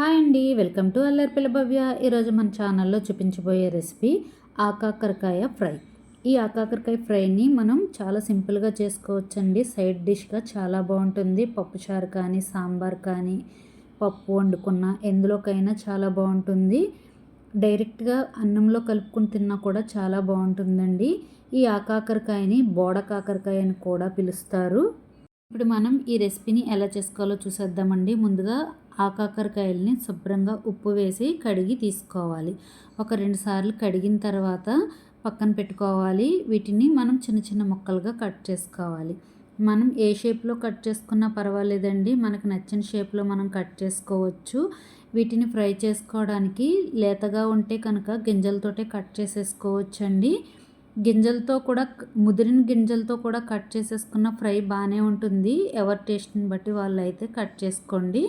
Hi అండి welcome to అల్లరిపిల్ల భవ్య. ఈరోజు మన ఛానల్లో చూపించబోయే రెసిపీ ఆకాకరకాయ ఫ్రై. ఈ ఆకాకరకాయ ఫ్రైని మనం చాలా సింపుల్గా చేసుకోవచ్చండి. సైడ్ డిష్గా చాలా బాగుంటుంది. పప్పుచారు కానీ సాంబార్ కానీ పప్పు వండుకున్న ఎందులోకైనా చాలా బాగుంటుంది. డైరెక్ట్గా అన్నంలో కలుపుకుని తిన్నా కూడా చాలా బాగుంటుందండి. ఈ ఆకాకరకాయని బోడ కాకరకాయ అని కూడా పిలుస్తారు. ఇప్పుడు మనం ఈ రెసిపీని ఎలా చేసుకోవాలో చూసేద్దామండి. ముందుగా ఆకాకరకాయలని శుభ్రంగా ఉప్పు వేసి కడిగి తీసుకోవాలి. ఒక రెండు సార్లు కడిగిన తర్వాత పక్కన పెట్టుకోవాలి. వీటిని మనం చిన్న చిన్న ముక్కలుగా కట్ చేసుకోవాలి. మనం ఏ షేప్లో కట్ చేసుకున్నా పర్వాలేదండి. మనకు నచ్చిన షేప్లో మనం కట్ చేసుకోవచ్చు. వీటిని ఫ్రై చేసుకోవడానికి లేతగా ఉంటే కనుక గింజలతోటే కట్ చేసేసుకోవచ్చండి. గింజలతో కూడా ముదిరిన గింజలతో కూడా కట్ చేసేసుకున్న ఫ్రై బాగానే ఉంటుంది. ఎవరి టేస్ట్ని బట్టి వాళ్ళు అయితే కట్ చేసుకోండి.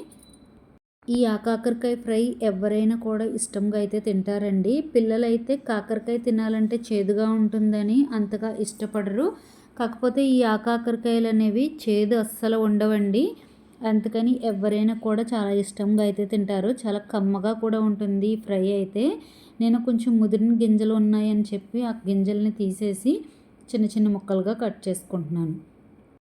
ఈ ఆకాకరకాయ ఫ్రై ఎవరైనా కూడా ఇష్టంగా అయితే తింటారండి. పిల్లలైతే కాకరకాయ తినాలంటే చేదుగా ఉంటుందని అంతగా ఇష్టపడరు. కాకపోతే ఈ ఆకాకరకాయలు అనేవి చేదు అస్సలు ఉండవండి. అందుకని ఎవరైనా కూడా చాలా ఇష్టంగా అయితే తింటారు. చాలా కమ్మగా కూడా ఉంటుంది ఫ్రై అయితే. నేను కొంచెం ముదిరిన గింజలు ఉన్నాయని చెప్పి ఆ గింజల్ని తీసేసి చిన్న చిన్న ముక్కలుగా కట్ చేసుకుంటున్నాను.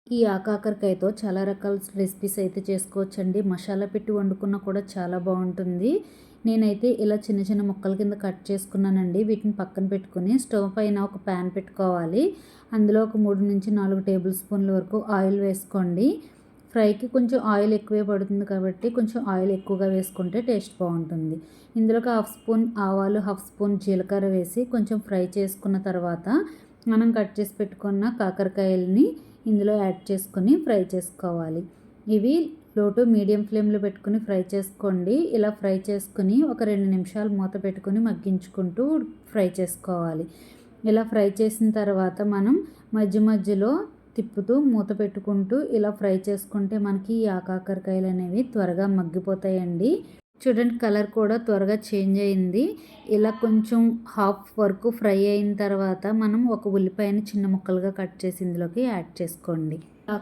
ఈ ఆకాకరకాయతో చాలా రకాల రెసిపీస్ అయితే చేసుకోవచ్చండి. మసాలా పెట్టి వండుకున్న కూడా చాలా బాగుంటుంది. నేనైతే ఇలా చిన్న చిన్న ముక్కల కింద కట్ చేసుకున్నానండి. వీటిని పక్కన పెట్టుకుని స్టవ్ పైన ఒక ప్యాన్ పెట్టుకోవాలి. అందులో ఒక మూడు నుంచి నాలుగు టేబుల్ స్పూన్ల వరకు ఆయిల్ వేసుకోండి. ఫ్రైకి కొంచెం ఆయిల్ ఎక్కువే పడుతుంది కాబట్టి కొంచెం ఆయిల్ ఎక్కువగా వేసుకుంటే టేస్ట్ బాగుంటుంది. ఇందులోకి హాఫ్ స్పూన్ ఆవాలు హాఫ్ స్పూన్ జీలకర్ర వేసి కొంచెం ఫ్రై చేసుకున్న తర్వాత మనం కట్ చేసి పెట్టుకున్న కాకరకాయలని ఇందులో యాడ్ చేసుకొని ఫ్రై చేసుకోవాలి. ఇవి లో టు మీడియం ఫ్లేమ్లో పెట్టుకుని ఫ్రై చేసుకోండి. ఇలా ఫ్రై చేసుకుని ఒక రెండు నిమిషాలు మూత పెట్టుకుని మగ్గించుకుంటూ ఫ్రై చేసుకోవాలి. ఇలా ఫ్రై చేసిన తర్వాత మనం మధ్య మధ్యలో తిప్పుతూ మూత పెట్టుకుంటూ ఇలా ఫ్రై చేసుకుంటే మనకి ఈ ఆకాకరకాయలు అనేవి త్వరగా మగ్గిపోతాయండి. చూడండి కలర్ కూడా త్వరగా చేంజ్ అయింది. ఇలా కొంచెం హాఫ్ వరకు ఫ్రై అయిన తర్వాత మనం ఒక ఉల్లిపాయని చిన్న ముక్కలుగా కట్ చేసి ఇందులోకి యాడ్ చేసుకోండి.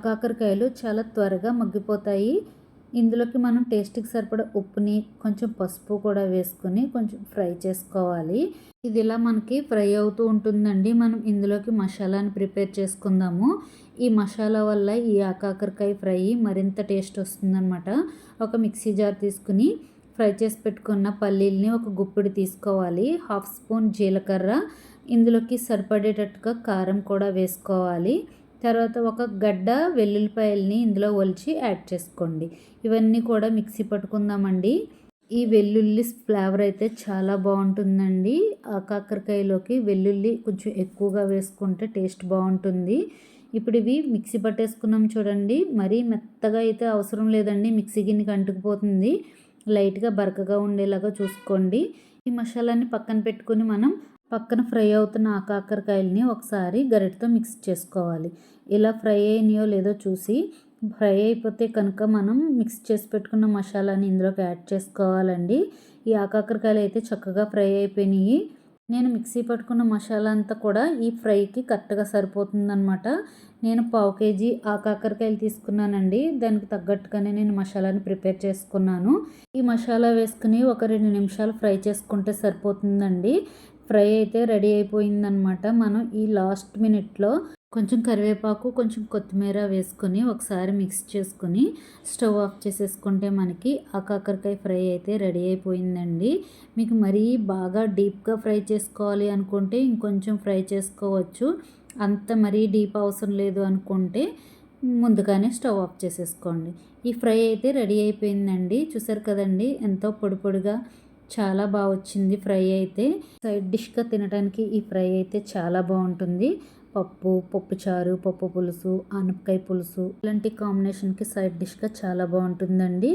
కాకరకాయలు చాలా త్వరగా మగ్గిపోతాయి. ఇందులోకి మనం టేస్ట్కి సరిపడా ఉప్పుని కొంచెం పసుపు కూడా వేసుకుని కొంచెం ఫ్రై చేసుకోవాలి. ఇది ఇలా మనకి ఫ్రై అవుతూ ఉంటుందండి. మనం ఇందులోకి మసాలాని ప్రిపేర్ చేసుకుందాము. ఈ మసాలా వల్ల ఈ ఆకాకరకాయ ఫ్రై మరింత టేస్ట్ వస్తుందన్నమాట. ఒక మిక్సీ జార్ తీసుకుని ఫ్రై చేసి పెట్టుకున్న పల్లీల్ని ఒక గుప్పిడి తీసుకోవాలి. హాఫ్ స్పూన్ జీలకర్ర ఇందులోకి సరిపడేటట్టుగా కారం కూడా వేసుకోవాలి. తర్వాత ఒక గడ్డ వెల్లుల్లిపాయల్ని ఇందులో ఒలిచి యాడ్ చేసుకోండి. ఇవన్నీ కూడా మిక్సీ పట్టుకుందామండి. ఈ వెల్లుల్లి ఫ్లేవర్ అయితే చాలా బాగుంటుందండి. ఆ కాకరకాయలోకి వెల్లుల్లి కొంచెం ఎక్కువగా వేసుకుంటే టేస్ట్ బాగుంటుంది. ఇప్పుడు ఇవి మిక్సీ పట్టేసుకున్నాం చూడండి. మరీ మెత్తగా అయితే అవసరం లేదండి. మిక్సీ గిన్నెకి అంటుకుపోతుంది. లైట్గా బరకగా ఉండేలాగా చూసుకోండి. ఈ మసాలాని పక్కన పెట్టుకుని మనం పక్కన ఫ్రై అవుతున్న ఆ కాకరకాయలని ఒకసారి గరిటతో మిక్స్ చేసుకోవాలి. ఇలా ఫ్రై అయినాయో లేదో చూసి ఫ్రై అయిపోతే కనుక మనం మిక్స్ చేసి పెట్టుకున్న మసాలాని ఇందులోకి యాడ్ చేసుకోవాలండి. ఈ ఆకాకరకాయలు అయితే చక్కగా ఫ్రై అయిపోయినాయి. నేను మిక్సీ పట్టుకున్న మసాలా అంతా కూడా ఈ ఫ్రైకి కరెక్ట్గా సరిపోతుందనమాట నేను పావు కేజీ ఆ కాకరకాయలు తీసుకున్నానండి. దానికి తగ్గట్టుగానే నేను మసాలాని ప్రిపేర్ చేసుకున్నాను. ఈ మసాలా వేసుకుని ఒక రెండు నిమిషాలు ఫ్రై చేసుకుంటే సరిపోతుందండి. ఫ్రై అయితే రెడీ అయిపోయిందనమాట మనం ఈ లాస్ట్ మినిట్లో కొంచెం కరివేపాకు కొంచెం కొత్తిమీర వేసుకొని ఒకసారి మిక్స్ చేసుకొని స్టవ్ ఆఫ్ చేసేసుకుంటే మనకి ఆ కాకరకాయ ఫ్రై అయితే రెడీ అయిపోయిందండి. మీకు మరీ బాగా డీప్గా ఫ్రై చేసుకోవాలి అనుకుంటే ఇంకొంచెం ఫ్రై చేసుకోవచ్చు. అంత మరీ డీప్ అవసరం లేదు అనుకుంటే ముందుగానే స్టవ్ ఆఫ్ చేసేసుకోండి. ఈ ఫ్రై అయితే రెడీ అయిపోయిందండి. చూసారు కదండి ఎంతో పొడి పొడిగా చాలా బాగా వచ్చింది ఫ్రై అయితే. సైడ్ డిష్గా తినడానికి ఈ ఫ్రై అయితే చాలా బాగుంటుంది. పప్పు పప్పుచారు పప్పు పులుసు ఆనపకాయ పులుసు ఇలాంటి కాంబినేషన్కి సైడ్ డిష్గా చాలా బాగుంటుందండి.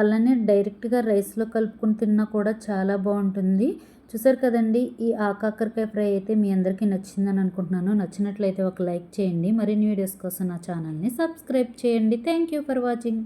అలానే డైరెక్ట్గా రైస్లో కలుపుకొని తిన్నా కూడా చాలా బాగుంటుంది. చూసారు కదండి ఈ ఆకాకరకాయ ఫ్రై అయితే మీ అందరికీ నచ్చిందని అనుకుంటున్నాను. నచ్చినట్లయితే ఒక లైక్ చేయండి. మరిన్ని వీడియోస్ కోసం నా ఛానల్ని సబ్స్క్రైబ్ చేయండి. Thank you for watching